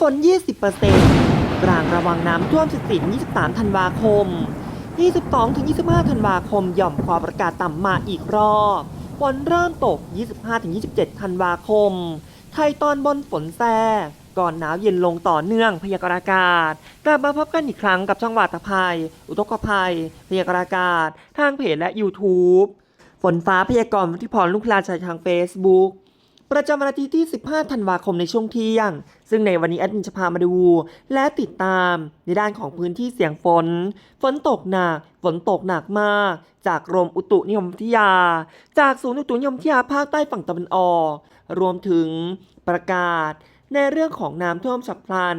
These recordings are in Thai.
ฝน 20%กลางระวังน้ำท่วม14-23 ธันวาคม 22-25 ธันวาคม หย่อมความประกาศต่ำมาอีกรอบฝนเริ่มตก 25-27 ธันวาคม ไทยตอนบนฝนแทรกก่อนหนาวเย็นลงต่อเนื่องพยากรณ์อากาศ กลับมาพบกันอีกครั้งกับช่องวาตภัย อุทกภัย พยากรณ์อากาศ ทางเพจและ YouTube ฝนฟ้าพยากรณ์วุฒิพรลุกลาชัยทาง Facebook ประจำวันอาทิตย์ที่ 15 ธันวาคมในช่วงเที่ยง ซึ่งในวันนี้แอดมินจะพามาดู และติดตามในด้านของพื้นที่เสี่ยงฝน ฝนตกหนัก ฝนตกหนักมาก จากกรมอุตุนิยมวิทยา จากศูนย์อุตุนิยมวิทยาภาคใต้ฝั่งตะวันออก รวมถึงประกาศในเรื่องของน้ำท่วมฉับพลัน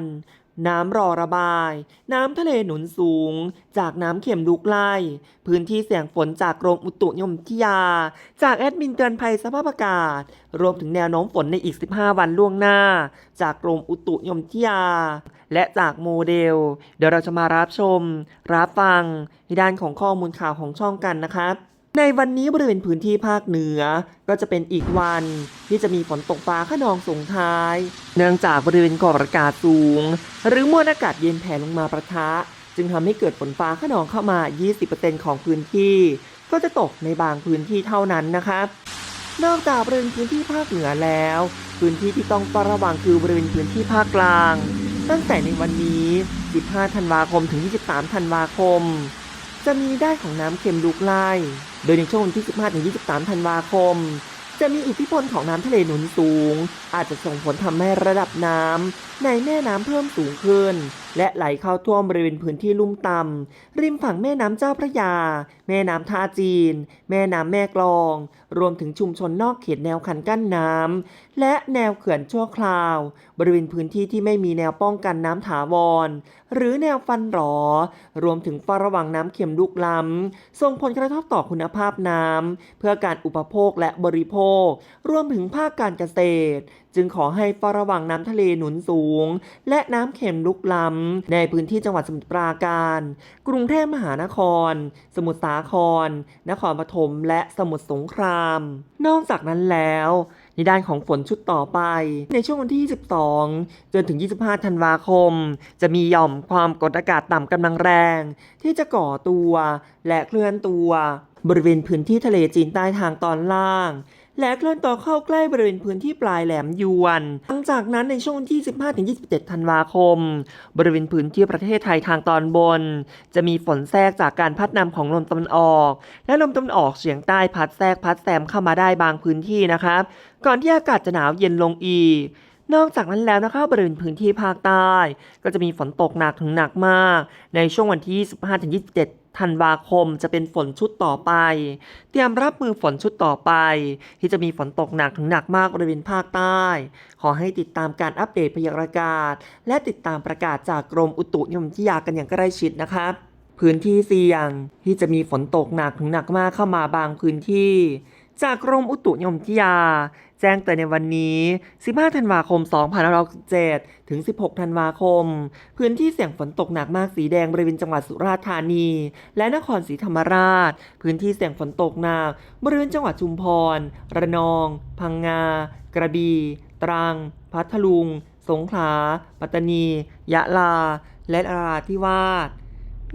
น้ำรอระบาย น้ำทะเลหนุนสูง จากน้ำเข็มลุกไล่ พื้นที่เสี่ยงฝนจากกรมอุตุนิยมวิทยา จากแอดมินเตือนภัยสภาพอากาศ รวมถึงแนวโน้มฝนในอีก 15 วันล่วงหน้า จากกรมอุตุนิยมวิทยา และจากโมเดล เดี๋ยวเราจะมารับชม รับฟังในด้านของข้อมูลข่าวของช่องกันนะครับ ในวันนี้บริเวณพื้นที่ภาคเหนือ ก็จะเป็นอีกวันที่จะมีฝนตกฟ้าขนองส่งท้าย เนื่องจากบริเวณกอบอากาศสูง หรือมวลอากาศเย็นแผ่ลงมาประทะ จึงทำให้เกิดฝนฟ้าขนองเข้ามา 20%ของพื้นที่ ก็จะตกในบางพื้นที่เท่านั้นนะครับนอกจากบริเวณพื้นที่ภาคเหนือแล้ว พื้นที่ที่ต้องเฝ้าระวังคือบริเวณพื้นที่ภาคกลาง ตั้งแต่ในวันนี้ 15 ธันวาคมถึง 23 ธันวาคม จะมีได้ของน้ำเค็มลุกไล่ โดยในช่วงวันที่ 15ถึง23 ธันวาคม จะมีอิทธิพลของน้ำทะเลหนุนสูง อาจจะส่งผลทำให้ระดับน้ำในแม่น้ำเพิ่มสูงขึ้น และไหลเข้าท่วมบริเวณพื้นที่ลุ่มต่ำริมฝั่งแม่น้ำเจ้าพระยา แม่น้ำท่าจีน แม่น้ำแม่กลอง รวมถึงชุมชนนอกเขตแนวคันกั้นน้ำและแนวเขื่อนชั่วคราว บริเวณพื้นที่ที่ไม่มีแนวป้องกันน้ำถาวร หรือแนวฟันหรอ รวมถึงเฝ้าระวังน้ำเค็มลุกล้ำส่งผลกระทบต่อคุณภาพน้ำเพื่อการอุปโภคและบริโภค รวมถึงภาคการเกษตร จึงขอให้เฝ้าระวังน้ำทะเลหนุนสูง และน้ำเค็มลุกล้ำ ในพื้นที่จังหวัดสมุทรปราการ กรุงเทพมหานคร สมุทรสาคร นครปฐมและสมุทรสงคราม นอกจากนั้นแล้วในด้านของฝนชุดต่อไป ในช่วงวันที่ 22 จนถึง 25 ธันวาคม จะมีหย่อมความกดอากาศต่ำกำลังแรง ที่จะก่อตัวและเคลื่อนตัว บริเวณพื้นที่ทะเลจีนใต้ทางตอนล่าง และเคลื่อนตัวเข้าใกล้บริเวณพื้นที่ปลายแหลมยวน หลังจากนั้นในช่วงที่ 15-27 ธันวาคม บริเวณพื้นที่ประเทศไทยทางตอนบน จะมีฝนแทรกจากการพัดนำของลมตะวันออก และลมตะวันออกเฉียงใต้พัดแทรกพัดแซมเข้ามาได้บางพื้นที่นะครับ ก่อนที่อากาศจะหนาวเย็นลงอีกนอกจากนั้นแล้วนะคะบริเวณพื้นที่ภาคใต้ ก็จะมีฝนตกหนักถึงหนักมาก ในช่วงวันที่25-27 ธันวาคมจะเป็นฝนชุดต่อไป เตรียมรับมือฝนชุดต่อไป ที่จะมีฝนตกหนักถึงหนักมากบริเวณภาคใต้ ขอให้ติดตามการอัปเดตพยากรณ์อากาศ และติดตามประกาศจากกรมอุตุนิยมวิทยากันอย่างใกล้ชิดนะครับ พื้นที่เสี่ยงที่จะมีฝนตกหนักถึงหนักมากเข้ามาบางพื้นที่ จากกรมอุตุนิยมวิทยา แจ้งเตือนในวันนี้ 15 ธันวาคม 2567 ถึง 16 ธันวาคม พื้นที่เสี่ยงฝนตกหนักมากสีแดงบริเวณจังหวัดสุราษฎร์ธานี และนครศรีธรรมราช พื้นที่เสี่ยงฝนตกหนักบริเวณจังหวัดชุมพร ระนอง พังงา กระบี่ ตรัง พัทลุง สงขลา ปัตตานี ยะลา และนราธิวาส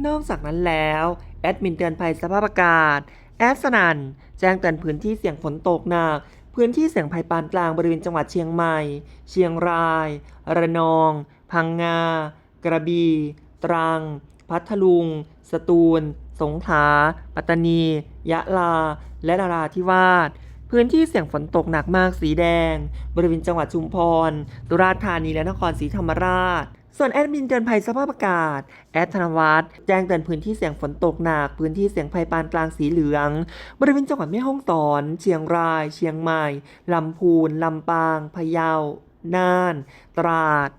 นอกจากนั้นแล้วแอดมินเตือนภัยสภาพอากาศ แอดสนันแจ้งเตือนพื้นที่เสี่ยงฝนตกหนัก พื้นที่เสี่ยงภัยปานกลางบริเวณจังหวัดเชียงใหม่ เชียงราย ระนอง พังงา กระบี่ ตรัง พัทลุง สตูล สงขลา ปัตตานี ยะลา และนราธิวาส พื้นที่เสี่ยงฝนตกหนักมากสีแดง บริเวณจังหวัดชุมพร สุราษฎร์ธานี และนครศรีธรรมราช ส่วนแอดมินเตือนภัยสภาพอากาศ แอดธนวัฒน์แจ้งเตือนพื้นที่เสี่ยงฝนตกหนัก พื้นที่เสี่ยงภัยปานกลางสีเหลือง บริเวณจังหวัดแม่ฮ่องสอน เชียงราย เชียงใหม่ ลำพูน ลำปาง พะเยา น่าน ตราด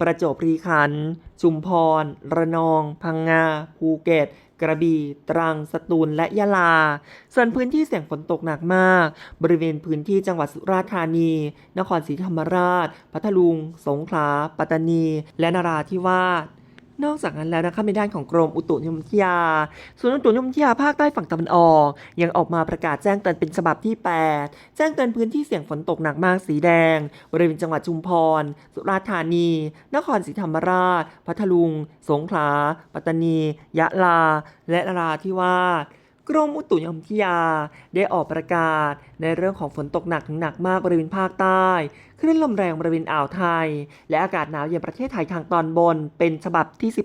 ประจวบคีรีขันธ์ ชุมพร ระนอง พังงา ภูเก็ต กระบี่ ตรัง สตูล และยะลา ส่วนพื้นที่เสี่ยงฝนตกหนักมาก บริเวณพื้นที่จังหวัดสุราษฎร์ธานี นครศรีธรรมราช พัทลุง สงขลา ปัตตานี และนราธิวาส นอกจากนั้นแล้วนะคะในด้านของกรมอุตุนิยมวิทยาศูนย์อุตุนิยมวิทยาภาคใต้ฝั่งตะวันออก ยังออกมาประกาศแจ้งเตือนเป็นฉบับที่ 8 แจ้งเตือนพื้นที่เสี่ยงฝนตกหนักมากสีแดง บริเวณจังหวัดชุมพร สุราษฎร์ธานี นครศรีธรรมราช พัทลุง สงขลา ปัตตานี ยะลา และนราธิวาส กรมอุตุนิยมวิทยา ได้ออกประกาศ ในเรื่องของฝนตกหนักถึงหนักมากบริเวณภาคใต้คลื่นลมแรงบริเวณอ่าวไทย และอากาศหนาวเย็นประเทศไทยทางตอนบนเป็นฉบับที่ 12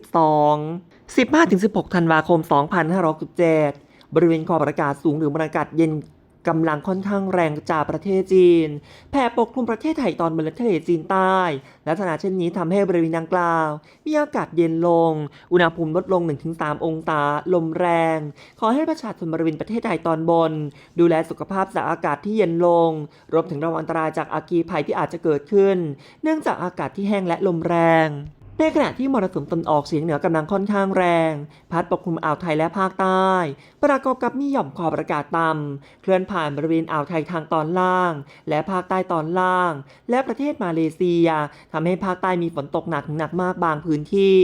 15-16 ธันวาคม 2567บริเวณขอบอากาศสูงหรือมวลอากาศเย็น กำลังค่อนข้างแรงจากประเทศจีน แผ่ปกคลุมประเทศไทยตอนบนและทะเลจีนใต้ ลักษณะเช่นนี้ทำให้บริเวณดังกล่าว มีอากาศเย็นลง อุณหภูมิลดลง 1-3 องศา ลมแรง ขอให้ประชาชนบริเวณประเทศไทยตอนบน ดูแลสุขภาพจากอากาศที่เย็นลง รวมถึงระวังอันตรายจากอาคีภัยที่อาจจะเกิดขึ้น เนื่องจากอากาศที่แห้งและลมแรง ในขณะที่มรสุมตนออกเฉียงเหนือกำลังค่อนข้างแรง พัดปกคลุมอ่าวไทยและภาคใต้ ประกอบกับมีหย่อมความอากาศต่ำเคลื่อนผ่านบริเวณอ่าวไทยทางตอนล่าง และภาคใต้ตอนล่าง และประเทศมาเลเซียทำให้ภาคใต้มีฝนตกหนักถึงหนักมากบางพื้นที่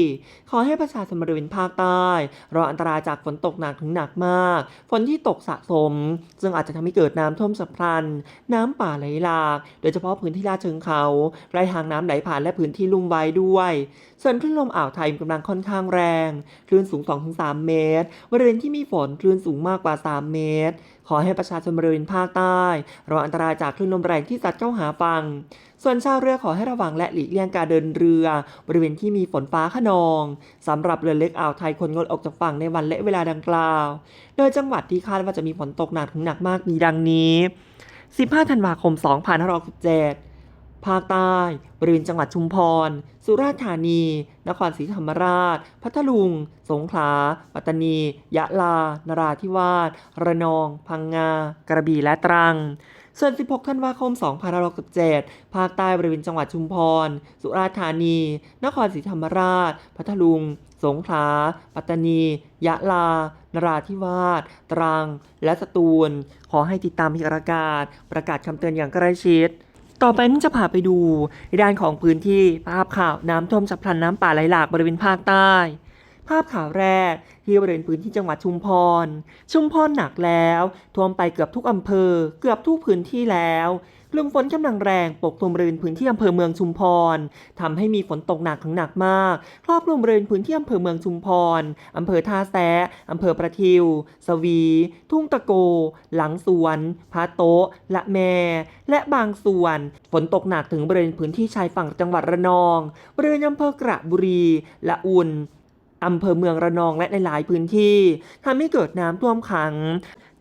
ขอให้ประชาชนบริเวณภาคใต้ระวังอันตรายจากฝนตกหนักถึงหนักมาก ฝนที่ตกสะสม ซึ่งอาจจะทำให้เกิดน้ำท่วมฉับพลัน น้ำป่าไหลหลาก โดยเฉพาะพื้นที่ลาดเชิงเขาใกล้ทางน้ำไหลผ่านและพื้นที่ลุ่มไว้ด้วยส่วนคลื่นลมอ่าวไทยมีกำลังค่อนข้างแรง คลื่นสูง 2-3 เมตร บริเวณที่มีฝนคลื่นสูงมากกว่า 3 เมตร ขอให้ประชาชนบริเวณภาคใต้ระวังอันตรายจากคลื่นลมแรงที่ซัดเข้าหาฝั่ง ส่วนชาวเรือขอให้ระวังและหลีกเลี่ยงการเดินเรือ บริเวณที่มีฝนฟ้าขนองสำหรับเรือเล็กอ่าวไทยควรงดออกจากฝั่งในวันและเวลาดังกล่าว โดยจังหวัดที่คาดว่าจะมีฝนตกหนักถึงหนักมากมีดังนี้ 15 ธันวาคม 2567 ภาคใต้บริเวณจังหวัดชุมพร สุราษฎร์ธานี นครศรีธรรมราช พัทลุง สงขลา ปัตตานี ยะลา นราธิวาส ระนอง พังงา กระบี่ และตรัง ส่วน 16 ธันวาคม 2567 ภาคใต้บริเวณจังหวัดชุมพร สุราษฎร์ธานี นครศรีธรรมราช พัทลุง สงขลา ปัตตานี ยะลา นราธิวาส ตรัง และสตูล ขอให้ติดตามพยากรณากาศประกาศคำเตือนอย่างใกล้ชิด ต่อไปนุ่นจะพาไปดูในด้านของพื้นที่ภาพข่าวน้ำท่วมฉับพลันน้ำป่าไหลหลากบริเวณภาคใต้ ภาพข่าวแรกที่บริเวณพื้นที่จังหวัดชุมพร ชุมพรหนักแล้วท่วมไปเกือบทุกอำเภอ เกือบทุกพื้นที่แล้วกลุ่มฝนกำลังแรงปกคลุมบริเวณพื้นที่อำเภอเมืองชุมพรทำให้มีฝนตกหนักถึงหนักมาก ครอบคลุมบริเวณพื้นที่อำเภอเมืองชุมพรอำเภอท่าแซะอำเภอประทิว สวี ทุ่งตะโก หลังสวน พาโตะละแม และบางส่วน ฝนตกหนักถึงบริเวณพื้นที่ชายฝั่งจังหวัดระนอง บริเวณอำเภอกระบุรี ละอุ่น อำเภอเมืองระนองและในหลายพื้นที่ทำให้เกิดน้ำท่วมขัง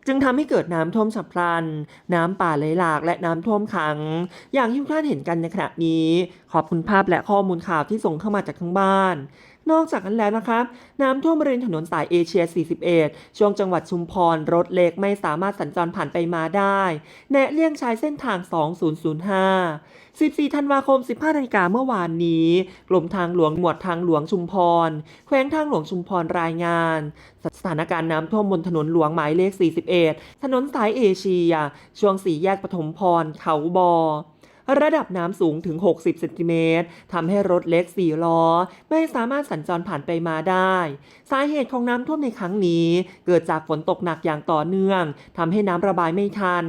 จึงทำให้เกิดน้ำท่วมฉับพลัน น้ำป่าไหลหลากและน้ำท่วมขัง อย่างที่ทุกท่านเห็นกันในขณะนี้ ขอบคุณภาพและข้อมูลข่าวที่ส่งเข้ามาจากทางบ้าน นอกจากนั้นแล้วนะครับน้ำท่วมบริเวณถนนสายเอเชีย 41 ช่วงจังหวัดชุมพร รถเล็กไม่สามารถสัญจรผ่านไปมาได้ แนะเลี่ยงใช้เส้นทาง 2005 14 ธันวาคม 15นาฬิกาเมื่อวานนี้กรมทางหลวงหมวดทางหลวงชุมพร แขวงทางหลวงชุมพรรายงาน สถานการณ์น้ำท่วมบนถนนหลวงหมายเลข 41 ถนนสายเอเชีย ช่วงสี่แยกปฐมพร เขาบอ ระดับน้ำสูงถึง 60 เซนติเมตรทำให้รถเล็ก4ล้อ ไม่สามารถสัญจรผ่านไปมาได้ สาเหตุของน้ำท่วมในครั้งนี้ เกิดจากฝนตกหนักอย่างต่อเนื่องทำให้น้ำระบายไม่ทัน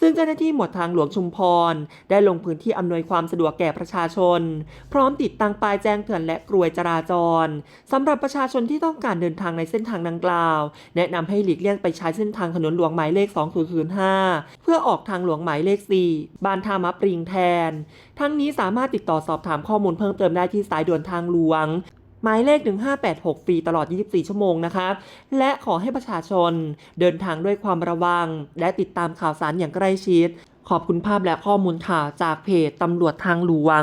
ซึ่งเจ้าหน้าที่หมวดทางหลวงชุมพร ได้ลงพื้นที่อำนวยความสะดวกแก่ประชาชน พร้อมติดตั้งป้ายแจ้งเตือนและกลวยจราจรสำหรับประชาชนที่ต้องการเดินทางในเส้นทางดังกล่าว แนะนำให้หลีกเลี่ยงไปใช้เส้นทางถนนหลวงหมายเลข 2005 เพื่อออกทางหลวงหมายเลข 4 บ้านท่ามับปริงแทน ทั้งนี้สามารถติดต่อสอบถามข้อมูลเพิ่มเติมได้ที่สายด่วนทางหลวง หมายเลข 1586 ฟรีตลอด 24 ชั่วโมงนะครับและขอให้ประชาชนเดินทางด้วยความระวัง และติดตามข่าวสารอย่างใกล้ชิด ขอบคุณภาพและข้อมูลข่าวจากเพจตำรวจทางหลวง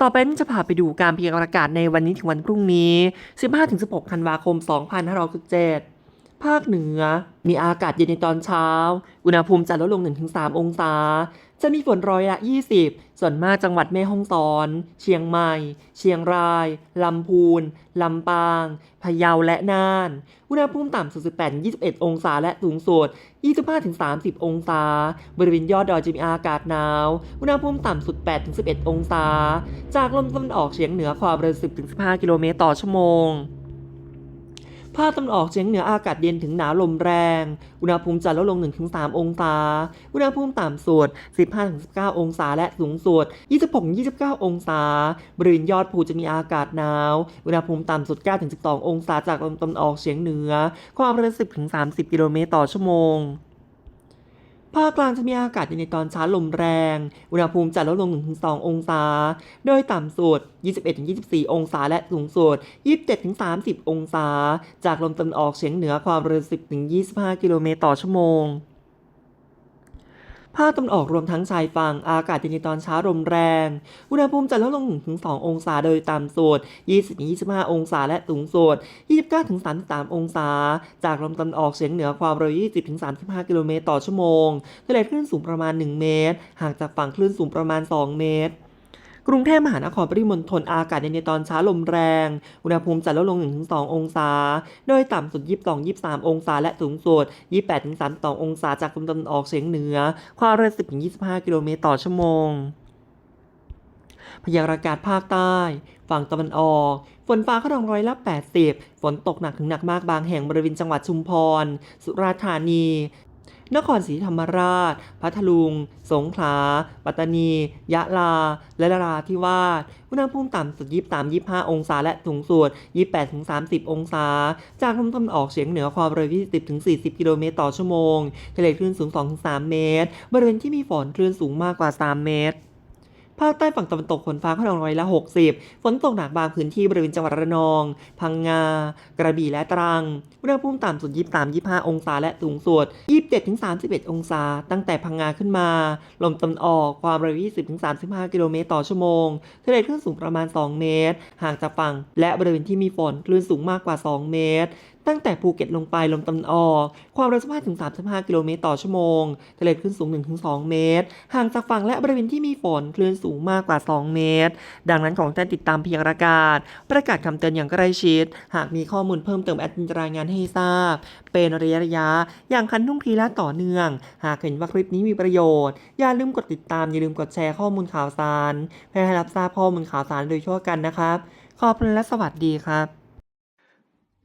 ต่อไปนี่จะพาไปดูการพยากรณ์อากาศในวันนี้ถึงวันพรุ่งนี้ 15-16 ธันวาคม 2567 ภาคเหนือ มีอากาศเย็นในตอนเช้า อุณหภูมิจะลดลง 1-3 องศา จะมีฝนร้อยละ 20 ส่วนมากจังหวัดแม่ฮ่องสอน เชียงใหม่ เชียงราย ลำพูน ลำปาง พะเยาและน่าน อุณหภูมิต่ำสุด 18-21 องศาและสูงสุด 25-30 องศา บริเวณยอดดอยจะมีอากาศหนาว อุณหภูมิต่ำสุด 8-11 องศา จากลมตะวันออกเฉียงเหนือความเร็ว 10-15 กิโลเมตรต่อชั่วโมง ภาคตะวันออกเฉียงเหนืออากาศเย็นถึงหนาวลมแรง อุณหภูมิจะลดลง 1-3 องศา อุณหภูมิต่ำสุด 15-19 องศาและสูงสุด 26-29 องศา บริเวณยอดภูจะมีอากาศหนาว อุณหภูมิต่ำสุด 9-12 องศาจากลมตะวันออกเฉียงเหนือ ความเร็ว 10-30 กิโลเมตรต่อชั่วโมง ภาคกลางจะมีอากาศเย็นในตอนเช้าลมแรง อุณหภูมิจะลดลง 1-2 องศา โดยต่ำสุด 21-24 องศา และสูงสุด 27-30 องศา จากลมตะวันออกเฉียงเหนือความเร็ว 10-25 กิโลเมตรต่อชั่วโมง ภาคตะวันออกรวมทั้งชายฝั่งอากาศเย็นในตอนเช้าลมแรง อุณหภูมิจะลดลง 1-2 องศาโดยต่ำสุด 20-25 องศาและสูงสุด 29-33 องศา จากลมตะวันออกเฉียงเหนือความเร็ว 20-35 กิโลเมตรต่อชั่วโมงทะเลคลื่นสูงประมาณ 1 เมตร ห่างจากฝั่งคลื่นสูงประมาณ 2 เมตร กรุงเทพมหานครปริมณฑลอากาศเย็นในตอนเช้าลมแรง อุณหภูมิจะลดลง 1-2 องศา โดยต่ำสุด 22-23 องศา และสูงสุด 28-32 องศา จากลมตะวันออกเฉียงเหนือ ความเร็ว 10-25 กิโลเมตรต่อชั่วโมง พยากรณ์อากาศภาคใต้ ฝั่งตะวันออกฝนฟ้าขนองร้อยละ 80 ฝนตกหนักถึงหนักมากบางแห่งบริเวณจังหวัดชุมพร สุราษฎร์ธานี นครศรีธรรมราช พัทลุง สงขลา ปัตตานี ยะลา และนราธิวาส อุณหภูมิต่ำสุด 23-25 องศา และสูงสุด 28-30 องศา จากลมตะวันออกเฉียงเหนือความเร็ว 20-40 กิโลเมตรต่อชั่วโมง ทะเลคลื่นสูง 2-3 เมตร บริเวณที่มีฝนคลื่นสูงมากกว่า 3 เมตร ภาคใต้ฝั่งตะวันตกฝนฟ้าขนองร้อยละ 60 ฝนตกหนักบางพื้นที่บริเวณจังหวัดระนอง พังงา กระบี่และตรังอุณหภูมิต่ำสุด 23-25 องศาและสูงสุด 27-31 องศา ตั้งแต่พังงาขึ้นมา ลมตะวันออกความเร็ว 20-35 กิโลเมตรต่อชั่วโมงทะเลคลื่นสูงประมาณ 2 เมตร ห่างจากฝั่ง และบริเวณที่มีฝนคลื่นสูงมากกว่า 2 เมตร ตั้งแต่ภูเก็ตลงไปลมตะวันออก ความเร็ว15-35 กิโลเมตรต่อชั่วโมงทะเลคลื่นสูง 1-2 เมตร ห่างจากฝั่งและบริเวณที่มีฝนคลื่นสูงมากกว่า 2 เมตร ดังนั้นของท่านติดตามพยากรณ์อากาศ ประกาศคำเตือนอย่างใกล้ชิด หากมีข้อมูลเพิ่มเติมแอดมินรายงานให้ทราบ เป็นระยะระยะ อย่างคันทุ่งทีและต่อเนื่อง หากเห็นว่าคลิปนี้มีประโยชน์ อย่าลืมกดติดตามอย่าลืมกดแชร์ข้อมูลข่าวสารเพื่อให้รับทราบข้อมูลข่าวสารโดยทั่วกันนะครับ ขอบคุณและสวัสดีครับ